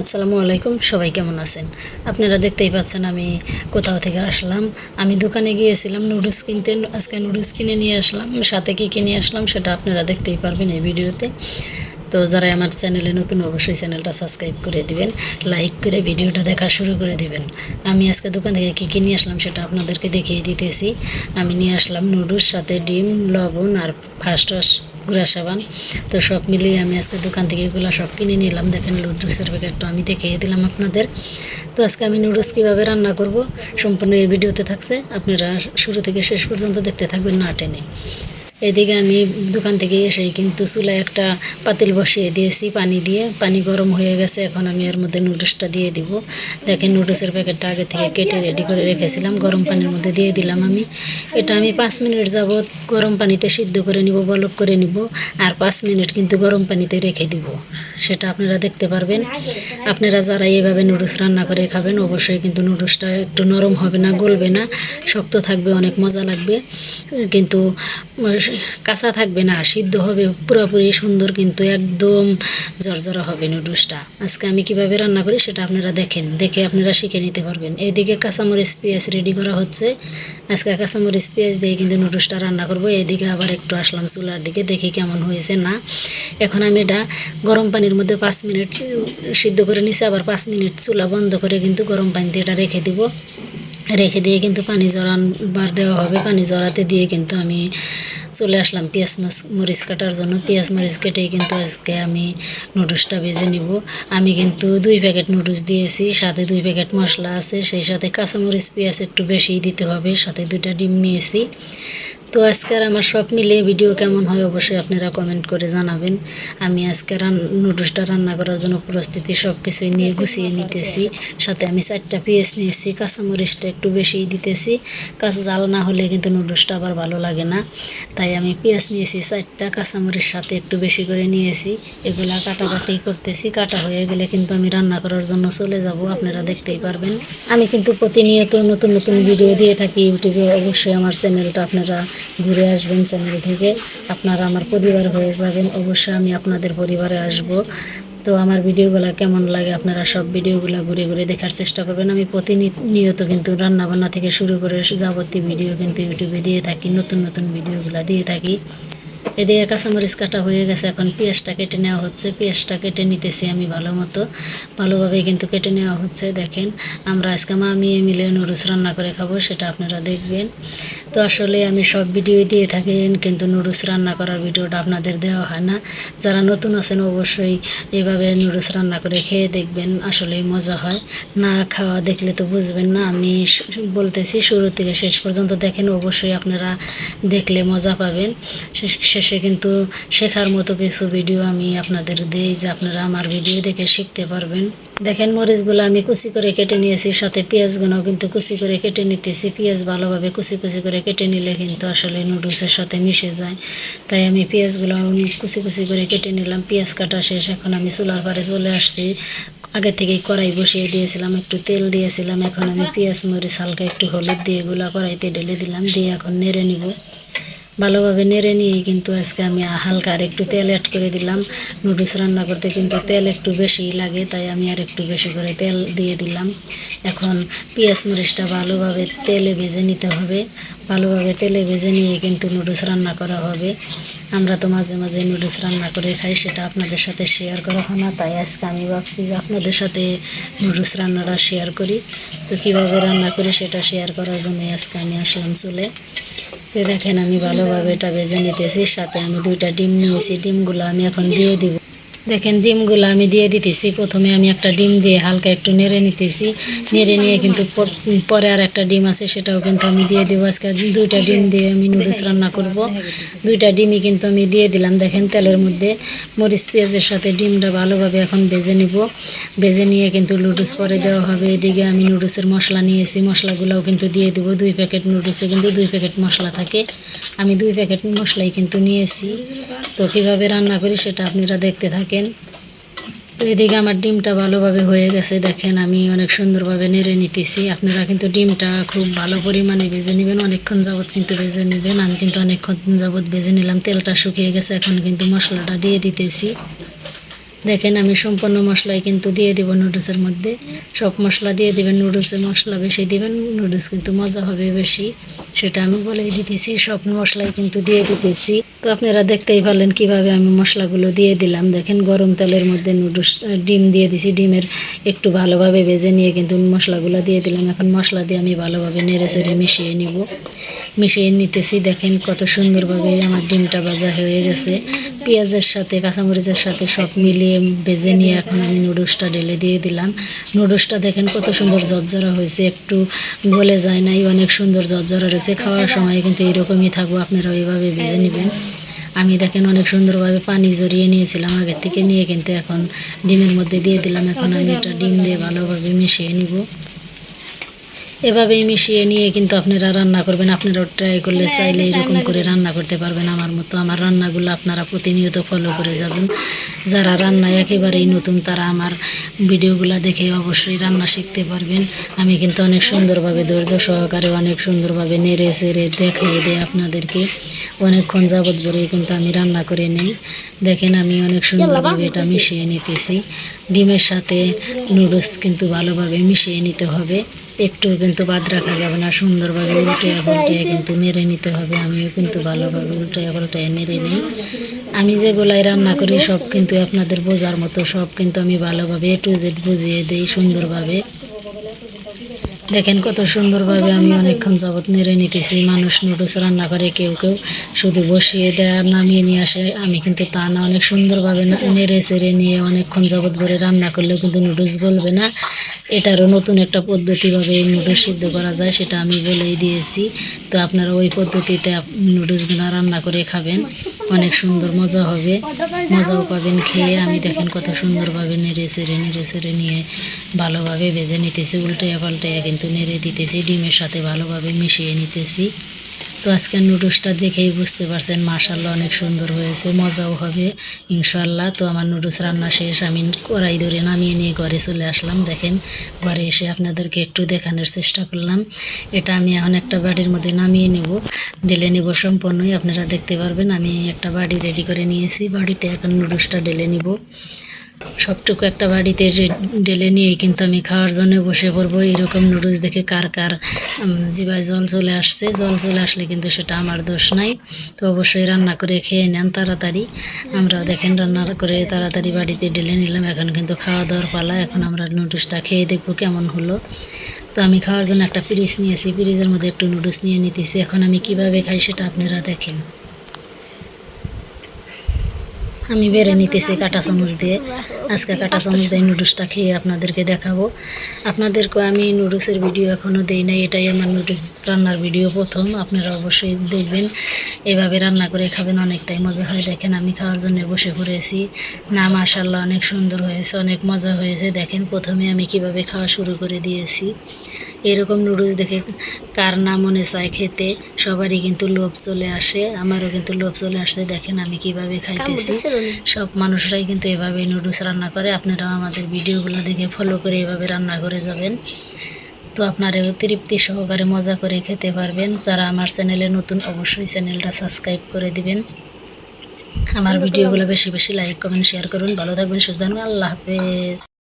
আসসালামু আলাইকুম, সবাই কেমন আছেন? আপনারা দেখতেই পাচ্ছেন আমি কোথাও থেকে আসলাম। আমি দোকানে গিয়েছিলাম, নুডলস কিনতে। আজকে নুডলস কিনে নিয়ে আসলাম, সাথে কী কিনে আসলাম সেটা আপনারা দেখতেই পারবেন এই ভিডিওতে। তো যারা আমার চ্যানেলে নতুন, অবশ্যই চ্যানেলটা সাবস্ক্রাইব করে দিবেন, লাইক করে ভিডিওটা দেখা শুরু করে দিবেন। আমি আজকে দোকান থেকে কী কী নিয়ে আসলাম সেটা আপনাদেরকে দেখিয়ে দিতেছি। আমি নিয়ে আসলাম নুডলস, সাথে ডিম, লবণ আর ফার্স্ট ওয়াশ গুঁড়া সাবান তো সব মিলিয়ে আমি আজকে দোকান থেকে এগুলো সব কিনে নিলাম। দেখেন নুডলসের প্যাকেটটা আমি দেখিয়ে দিলাম আপনাদের। তো আজকে আমি নুডলস কীভাবে রান্না করব সম্পূর্ণ এই ভিডিওতে থাকছে। আপনারা শুরু থেকে শেষ পর্যন্ত দেখতে থাকবেন না টেনে। এদিকে আমি দোকান থেকে এসেই কিন্তু চুলায় একটা পাতিল বসিয়ে দিয়েছি, পানি দিয়ে। পানি গরম হয়ে গেছে, এখন আমি এর মধ্যে নুডলসটা দিয়ে দিব। দেখেন নুডলসের প্যাকেটটা আগে থেকে কেটে রেডি করে রেখেছিলাম, গরম পানির মধ্যে দিয়ে দিলাম আমি। এটা আমি পাঁচ মিনিট যাবৎ গরম পানিতে সিদ্ধ করে নিব, বলক করে নিব, আর পাঁচ মিনিট কিন্তু গরম পানিতে রেখে দিব। সেটা আপনারা দেখতে পারবেন। আপনারা যারা এইভাবে নুডলস রান্না করে খাবেন, অবশ্যই কিন্তু নুডলসটা একটু নরম হবে না, গলবে না, শক্ত থাকবে, অনেক মজা লাগবে। কিন্তু কাঁচা থাকবে না, সিদ্ধ হবে, পুরোপুরি সুন্দর কিন্তু একদম জর্জরা হবে নুডলসটা আজকে আমি কীভাবে রান্না করি সেটা আপনারা দেখেন, দেখে আপনারা শিখে নিতে পারবেন। এদিকে কাঁচামরিচ, পেঁয়াজ রেডি করা হচ্ছে। আজকে কাঁচামরিচ, পেঁয়াজ দিয়ে কিন্তু নুডলসটা রান্না করব। এদিকে আবার একটু আসলাম চুলার দিকে, দেখি কেমন হয়েছে না। এখন আমি এটা গরম পানির মধ্যে পাঁচ মিনিট সিদ্ধ করে নিছি, আবার পাঁচ মিনিট চুলা বন্ধ করে কিন্তু গরম পানিতে এটা রেখে দিব। রেখে দিয়ে কিন্তু পানি জড়ানবার দেওয়া হবে। পানি জড়াতে দিয়ে কিন্তু আমি চলে আসলাম পেঁয়াজ মরিচ কাটার জন্য। পেঁয়াজ, মরিচ কেটেই কিন্তু আজকে আমি নুডলসটা ভেজে নিব। আমি কিন্তু দুই প্যাকেট নুডলস দিয়েছি, সাথে দুই প্যাকেট মশলা আছে, সেই সাথে কাঁচামরিচ, পেঁয়াজ একটু বেশি দিতে হবে, সাথে দুইটা ডিম নিয়েছি। তো আজকের আমার সব মিলিয়ে ভিডিও কেমন হয় অবশ্যই আপনারা কমেন্ট করে জানাবেন। আমি আজকে রান নুডলসটা রান্না করার জন্য প্রস্তুতি সব কিছুই নিয়ে গুছিয়ে নিতেছি। সাথে আমি চারটা পেঁয়াজ নিয়েছি, কাঁচামরিচটা একটু বেশিই দিতেছি। কাঁচা জাল না হলে কিন্তু নুডলসটা আবার ভালো লাগে না। তাই আমি পেঁয়াজ নিয়েছি, চারটা কাঁচামরিচ সাথে একটু বেশি করে নিয়েছি। এগুলা কাটাকাটি করতেছি, কাটা হয়ে গেলে কিন্তু আমি রান্না করার জন্য চলে যাব, আপনারা দেখতেই পারবেন। আমি কিন্তু প্রতিনিয়ত নতুন নতুন ভিডিও দিয়ে থাকি ইউটিউবে, অবশ্যই আমার চ্যানেলটা আপনারা ঘুরে আসবেন চ্যানেল থেকে। আপনারা আমার পরিবার হয়ে যাবেন, অবশ্যই আমি আপনাদের পরিবারে আসব। তো আমার ভিডিওগুলো কেমন লাগে আপনারা সব ভিডিওগুলো ঘুরে ঘুরে দেখার চেষ্টা করবেন। আমি প্রতিনিয়ত কিন্তু রান্নাবান্না থেকে শুরু করে যাবতীয় ভিডিও কিন্তু ইউটিউবে দিয়ে থাকি, নতুন নতুন ভিডিওগুলো দিয়ে থাকি। এদিকে কাঁচামরিচ কাটা হয়ে গেছে, এখন পেঁয়াজটা কেটে নেওয়া হচ্ছে। পেঁয়াজটা কেটে নিতেছি আমি ভালো মতো। ভালোভাবে কিন্তু কেটে নেওয়া হচ্ছে, দেখেন। আমরা আজকে মা, মেয়ে মিলে নুডলস রান্না করে খাব, সেটা আপনারা দেখবেন। তো আসলে আমি সব ভিডিও দিয়ে থাকি কিন্তু নুডলস রান্না করার ভিডিওটা আপনাদের দেওয়া হয় না। যারা নতুন আছেন অবশ্যই এভাবে নুডলস রান্না করে খেয়ে দেখবেন, আসলেই মজা হয়। না খাওয়া দেখলে তো বুঝবেন না, আমি বলতেছি শুরু থেকে শেষ পর্যন্ত দেখেন, অবশ্যই আপনারা দেখলে মজা পাবেন। শেষে কিন্তু শেখার মতো কিছু ভিডিও আমি আপনাদের দিই, যে আপনারা আমার ভিডিও দেখে শিখতে পারবেন। দেখেন, মরিচগুলো আমি কুচি করে কেটে নিয়েছি, সাথে পেঁয়াজগুলো কিন্তু কুচি করে কেটে নিতেছি। পেঁয়াজ ভালোভাবে কুচি কুচি করে কেটে নিলে কিন্তু আসলে নুডলসের সাথে মিশে যায়। তাই আমি পেঁয়াজগুলো কুচি কুচি করে কেটে নিলাম। পেঁয়াজ কাটা শেষ, এখন আমি চুলার পারে চলে আসছি। আগে থেকেই কড়াই বসিয়ে দিয়েছিলাম, একটু তেল দিয়েছিলাম। এখন আমি পেঁয়াজ, মরিচ হালকা একটু হলুদ দিয়ে এগুলো কড়াইতে ঢেলে দিলাম, দিয়ে এখন নেড়ে নিব। ভালোভাবে নেড়ে নিয়ে কিন্তু আজকে আমি হালকা আর একটু তেল অ্যাড করে দিলাম। নুডলস রান্না করতে কিন্তু তেল একটু বেশি লাগে, তাই আমি আর একটু বেশি করে তেল দিয়ে দিলাম। এখন পেঁয়াজ মরিচটা ভালোভাবে তেলে ভেজে নিতে হবে। ভালোভাবে তেলে ভেজে নিয়ে কিন্তু নুডলস রান্না করা হবে। আমরা তো মাঝে মাঝে নুডলস রান্না করে খাই, সেটা আপনাদের সাথে শেয়ার করা হয় না, তাই আজকে আমি ভাবছি যে আপনাদের সাথে নুডলস রান্নাটা শেয়ার করি। তো কীভাবে রান্না করি সেটা শেয়ার করার জন্যই আজকে আমি আসলাম চলে। তো দেখেন আমি ভালোভাবে এটা ভেজে নিতেছি, সাথে আমি দুইটা ডিম নিয়েছি, ডিমগুলো আমি এখন দিয়ে দিব। দেখেন ডিমগুলো আমি দিয়ে দিতেছি। প্রথমে আমি একটা ডিম দিয়ে হালকা একটু নেড়ে নিতেছি। নেড়ে নিয়ে কিন্তু পরে আর একটা ডিম আছে, সেটাও কিন্তু আমি দিয়ে দেবো। আজকে দুইটা ডিম দিয়ে আমি নুডলস রান্না করব। দুইটা ডিমই কিন্তু আমি দিয়ে দিলাম। দেখেন তেলের মধ্যে মরিচ, পেঁয়াজের সাথে ডিমটা ভালোভাবে এখন ভেজে নিব। ভেজে নিয়ে কিন্তু নুডলস পরে দেওয়া হবে। এদিকে আমি নুডলসের মশলা নিয়েছি। মশলাগুলোও কিন্তু দিয়ে দেবো। দুই প্যাকেট নুডলসে কিন্তু দুই প্যাকেট মশলা থাকে। আমি দুই প্যাকেট মশলাই কিন্তু নিয়েছি। তো কীভাবে রান্না করি সেটা আপনারা দেখতে থাকেন। থাকেন। তো এদিকে আমার ডিমটা ভালোভাবে হয়ে গেছে, দেখেন আমি অনেক সুন্দরভাবে নেড়ে নিতেছি। আপনারা কিন্তু ডিমটা খুব ভালো পরিমাণে ভেজে নেবেন, অনেকক্ষণ যাবৎ কিন্তু ভেজে নেবেন। আমি কিন্তু অনেকক্ষণ যাবৎ ভেজে নিলাম, তেলটা শুকিয়ে গেছে, এখন কিন্তু মশলাটা দিয়ে দিতেছি। দেখেন আমি সম্পূর্ণ মশলাই কিন্তু দিয়ে দিব নুডলসের মধ্যে। সব মশলা দিয়ে দিবেন, নুডলসে মশলা বেশি দিবেন, নুডলস কিন্তু মজা হবে বেশি, সেটা আমি বলেই দিতেছি। সব মশলাই কিন্তু দিয়ে দিতেছি। তো আপনারা দেখতেই পারলেন কীভাবে আমি মশলাগুলো দিয়ে দিলাম। দেখেন গরম তেলের মধ্যে নুডলস ডিম দিয়ে দিছি। ডিমের একটু ভালোভাবে ভেজে নিয়ে কিন্তু মশলাগুলো দিয়ে দিলাম। এখন মশলা দিয়ে আমি ভালোভাবে নেড়ে চেড়ে মিশিয়ে নিব। মিশিয়ে নিতেছি, দেখেন কত সুন্দরভাবে আমার ডিমটা ভাজা হয়ে গেছে। পেঁয়াজের সাথে, কাঁচামরিচের সাথে সব মিলিয়ে ভেজে নিয়ে এখন আমি নুডলসটা ঢেলে দিয়ে দিলাম। নুডলসটা দেখেন কত সুন্দর জর্জরা হয়েছে, একটু গলে যায় নাই, অনেক সুন্দর জর্জরা রয়েছে। খাওয়ার সময় কিন্তু এরকমই থাকব আপনারা ওইভাবে ভেজে নেবেন। আমি দেখেন অনেক সুন্দরভাবে পানি জড়িয়ে নিয়েছিলাম আগের থেকে নিয়ে কিন্তু এখন ডিমের মধ্যে দিয়ে দিলাম। এখন আমি এটা ডিম দিয়ে ভালোভাবে মিশিয়ে নিব। এভাবেই মিশিয়ে নিয়ে কিন্তু আপনারা রান্না করবেন। আপনারাও ট্রাই করলে চাইলে এরকম করে রান্না করতে পারবেন আমার মতো। আমার রান্নাগুলো আপনারা প্রতিনিয়ত ফলো করে যাবেন। যারা রান্না একেবারেই নতুন তারা আমার ভিডিওগুলো দেখে অবশ্যই রান্না শিখতে পারবেন। আমি কিন্তু অনেক সুন্দরভাবে ধৈর্য সহকারে অনেক সুন্দরভাবে নেড়ে চেড়ে দেখিয়ে দিই আপনাদেরকে। অনেকক্ষণ যাবৎ ধরে কিন্তু আমি রান্না করে নিই। দেখেন আমি অনেক সুন্দরভাবে এটা মিশিয়ে নিতেছি। ডিমের সাথে নুডলস কিন্তু ভালোভাবে মিশিয়ে নিতে হবে। একটু কিন্তু বাদ রাখা যাবে না সুন্দরভাবে উল্টে পাল্টে কিন্তু মেরে নিতে হবে আমিও কিন্তু ভালোভাবে উল্টে পাল্টে মেরে নিই। আমি যেগুলাই রান্না করি সব কিন্তু আপনাদের বোঝার মতো সব কিন্তু আমি ভালোভাবে এ টু জেড বুঝিয়ে দিই সুন্দরভাবে। দেখেন কত সুন্দরভাবে আমি অনেকক্ষণ যাবৎ নেড়ে নিতেছি। মানুষ নুডলস রান্না করে, কেউ কেউ শুধু বসিয়ে দেয় আর নামিয়ে নিয়ে আসে। আমি কিন্তু তা না, অনেক সুন্দরভাবে নেড়ে চেড়ে নিয়ে অনেকক্ষণ যাবৎ ধরে রান্না করলেও কিন্তু নুডলস গলবে না। এটারও নতুন একটা পদ্ধতিভাবে এই নুডলস সিদ্ধ করা যায়, সেটা আমি বলেই দিয়েছি। তো আপনারা ওই পদ্ধতিতে নুডলসগুলো রান্না করে খাবেন। অনেক সুন্দর মজা হবে। মজাও পাবেন খেয়ে। আমি দেখেন কত সুন্দরভাবে নেড়ে চেড়ে নেড়ে চেড়ে নিয়ে ভালোভাবে ভেজে নিতেছি উল্টে পাল্টে কিন্তু নেড়ে দিতেছি ডিমের সাথে ভালোভাবে মিশিয়ে নিতেছি। তো আজকের নুডলসটা দেখেই বুঝতে পারছেন মাশাল্লাহ অনেক সুন্দর হয়েছে, মজাও হবে ইনশাল্লাহ তো আমার নুডলস রান্না শেষ, আমি কড়াই ধরে নামিয়ে নিয়ে ঘরে চলে আসলাম। দেখেন, ঘরে এসে আপনাদেরকে একটু দেখানোর চেষ্টা করলাম। এটা আমি এখন একটা বাড়ির মধ্যে নামিয়ে নেব, ঢেলে নেব সম্পূর্ণই। আপনারা দেখতে পারবেন, আমি একটা বাড়ি রেডি করে নিয়েছি। বাড়িতে এখন নুডলসটা ঢেলে নিব। সবটুকু একটা বাড়িতে ঢেলে নিয়ে কিন্তু আমি খাওয়ার জন্য বসে পড়ব। এরকম নুডলস দেখে কার কার জিভায় জল চলে আসছে। জল চলে আসলে কিন্তু সেটা আমার দোষ নাই। তো অবশ্যই রান্না করে খেয়ে নেন তাড়াতাড়ি। আমরা দেখেন রান্না করে তাড়াতাড়ি বাড়িতে ঢেলে নিলাম। এখন কিন্তু খাওয়া দাওয়ার পালা। এখন আমরা নুডলসটা খেয়ে দেখব কেমন হলো। তো আমি খাওয়ার জন্য একটা পিরিচ নিয়েছি। পিরিজের মধ্যে একটু নুডলস নিয়ে নিতেছি। এখন আমি কীভাবে খাই সেটা আপনারা দেখেন। আমি বেড়ে নিতেছি কাঁটা চামচ দিয়ে। আজকে কাঁটা চামচ দিয়ে নুডলসটা খেয়ে আপনাদেরকে দেখাবো। আপনাদেরকে আমি নুডলসের ভিডিও এখনও দেই নাই, এটাই আমার নুডলস রান্নার ভিডিও প্রথম, আপনারা অবশ্যই দেখবেন। এভাবে রান্না করে খাবেন, অনেকটাই মজা হয়। দেখেন আমি খাওয়ার জন্য বসে পড়েছি। না মাশাল্লাহ অনেক সুন্দর হয়েছে, অনেক মজা হয়েছে। দেখেন প্রথমে আমি কীভাবে খাওয়া শুরু করে দিয়েছি। এরকম নুডলস দেখে কার না মনে চায় খেতে সবারই কিন্তু লোভ চলে আসে আমারও কিন্তু লোভ চলে আসছে দেখেন আমি কীভাবে খাইতেছি। সব মানুষরাই কিন্তু এভাবে নুডলস রান্না করে আপনারাও আমাদের ভিডিওগুলো দেখে ফলো করে এভাবে রান্না করে যাবেন। তো আপনারাও তৃপ্তি সহকারে মজা করে খেতে পারবেন। যারা আমার চ্যানেলে নতুন অবশ্যই চ্যানেলটা সাবস্ক্রাইব করে দিবেন। আমার ভিডিওগুলো বেশি বেশি লাইক কমেন্ট শেয়ার করুন। ভালো থাকবেন সুস্থ থাকবেন। আল্লাহ হাফেজ।